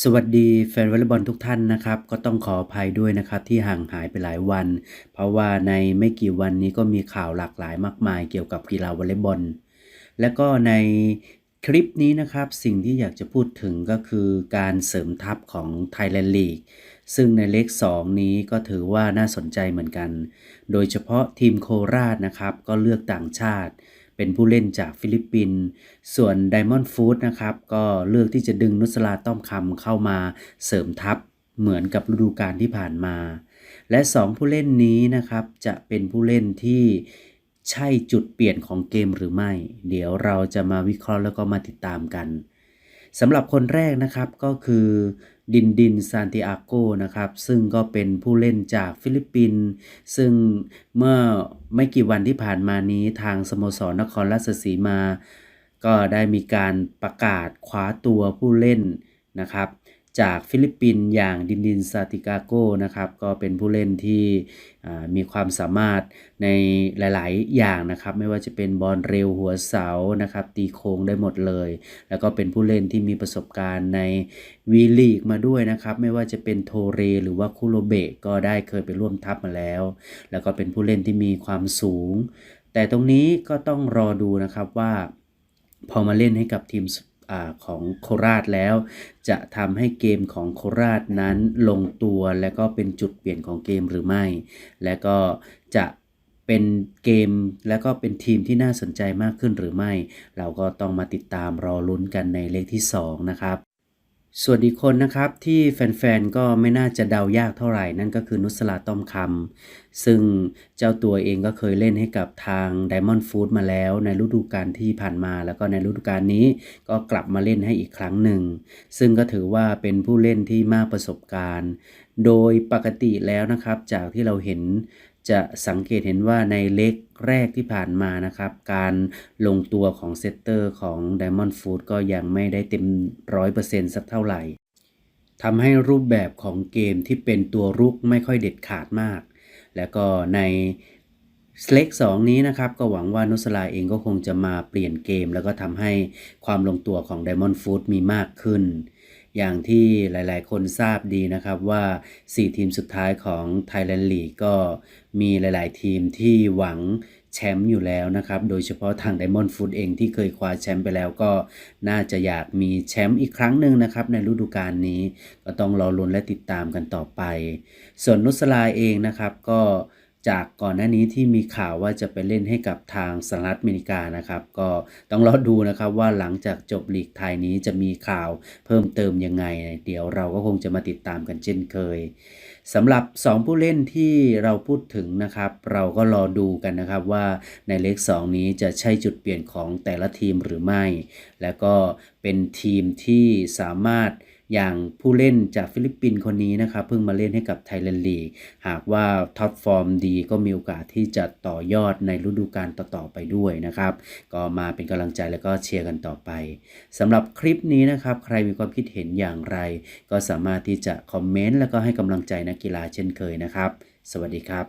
สวัสดีแฟนวอลเลย์บอลทุกท่านนะครับ ก็ต้องขออภัยด้วยนะครับที่ห่างหายไปหลายวัน เพราะว่าในไม่กี่วันนี้ก็มีข่าวหลากหลายมากมายเกี่ยวกับกีฬาวอลเลย์บอล และก็ในคลิปนี้นะครับสิ่งที่อยากจะพูดถึงก็คือการเสริมทัพของ Thailand League ซึ่งในเลข2นี้ก็ถือว่าน่าสนใจเหมือนกัน โดยเฉพาะทีมโคราชนะครับก็เลือกต่างชาติ เป็นผู้เล่นจากฟิลิปปินส์ส่วน Diamond Food นะครับก็เลือกที่จะดึงนุสลาต้อมคำเข้ามาเสริมทัพเหมือนกับฤดูกาลที่ผ่านมา และ 2 ผู้เล่นนี้นะครับจะเป็นผู้เล่นที่ใช่จุดเปลี่ยนของเกมหรือไม่ เดี๋ยวเราจะมาวิเคราะห์แล้วก็มาติดตามกัน สำหรับคนแรกนะครับก็คือดินดินซานติอาโกนะครับ ซึ่งก็เป็นผู้เล่นจากฟิลิปปินส์ซึ่งเมื่อไม่กี่วันที่ผ่านมานี้ทางสโมสรนครราชสีมา ก็ได้มีการประกาศคว้าตัวผู้เล่นนะครับ จากฟิลิปปินส์อย่างดินดินซาติกาโกนะครับก็เป็นผู้เล่นที่มีความสามารถในหลาย ๆ อย่างนะครับไม่ว่าจะเป็นบอลเร็วหัวเสานะครับตีโค้งได้หมดเลย แล้วก็เป็นผู้เล่นที่มีประสบการณ์ในวีลีกมาด้วยนะครับไม่ว่าจะเป็นโทเรหรือว่าคุโรเบะก็ได้เคยไปร่วมทัพมาแล้ว แล้วก็เป็นผู้เล่นที่มีความสูง แต่ตรงนี้ก็ต้องรอดูนะครับว่าพอมาเล่นให้กับทีม อของโคราชแล้ว จะทำให้เกมของโคราชนั้นลงตัวและก็เป็นจุดเปลี่ยนของเกมหรือไม่ และก็จะเป็นเกมและก็เป็นทีมที่น่าสนใจมากขึ้นหรือไม่ เราก็ต้องมาติดตามรอลุ้นกันในเลขที่ 2 นะครับ ส่วนอีกคนนะครับที่แฟนๆ ก็ไม่น่าจะเดายากเท่าไหร่นั่นก็คือนุสลาต้อมคำซึ่งเจ้าตัวเองก็เคยเล่นให้กับทาง Diamond Food มาแล้วในฤดูกาลที่ผ่านมา แล้วก็ในฤดูกาลนี้ก็กลับมาเล่นให้อีกครั้งหนึ่ง ซึ่งก็ถือว่าเป็นผู้เล่นที่มากประสบการณ์ โดยปกติแล้วนะครับจากที่เราเห็น จะสังเกตเห็นว่าในเล็กแรกที่ผ่านมานะครับ การลงตัวของเซตเตอร์ของ Diamond Food ก็ยังไม่ได้เต็ม 100%สักเท่าไหร่ทำให้รูปแบบของเกมที่เป็นตัวรุกไม่ค่อยเด็ดขาดมาก แล้วก็ในสเล็ก2นี้นะครับ ก็หวังว่านุสลาเองก็คงจะมาเปลี่ยนเกม แล้วก็ทำให้ความลงตัวของ Diamond Food มีมากขึ้น อย่างที่หลาย ๆ คนทราบดีนะครับว่า 4 ทีมสุดท้ายของ Thailand League ก็มีหลาย ๆ ทีมที่หวังแชมป์อยู่แล้วนะครับ โดยเฉพาะทาง Diamond Food เองที่เคยคว้าแชมป์ไปแล้วก็น่าจะอยากมีแชมป์อีกครั้งหนึ่งนะครับ ในฤดูกาลนี้ก็ต้องรอลุ้นและติดตามกันต่อไป ส่วนนุสลาเองนะครับก็ จากก่อนหน้านี้ที่มีข่าวว่าจะไปเล่นให้กับทางสหรัฐอเมริกานะครับ ก็ต้องรอดูนะครับว่าหลังจากจบลีกไทยนี้จะมีข่าวเพิ่มเติมยังไง เดี๋ยวเราก็คงจะมาติดตามกันเช่นเคยสำหรับ 2 ผู้เล่นที่เราพูดถึงนะครับ เราก็รอดูกันนะครับว่าในเลข2นี้จะใช่จุดเปลี่ยนของแต่ละทีมหรือไม่ แล้วก็เป็นทีมที่สามารถ อย่างผู้เล่นจากฟิลิปปินส์คนนี้นะครับ เพิ่งมาเล่นให้กับไทยแลนด์ลีกหากว่าท็อปฟอร์มดีก็มีโอกาสที่จะต่อยอดในฤดูกาลต่อๆไปด้วยนะครับ ก็มาเป็นกำลังใจแล้วก็เชียร์กันต่อไปสำหรับคลิปนี้นะครับ ใครมีความคิดเห็นอย่างไร ก็สามารถที่จะคอมเมนต์แล้วก็ให้กำลังใจนักกีฬาเช่นเคยนะครับ สวัสดีครับ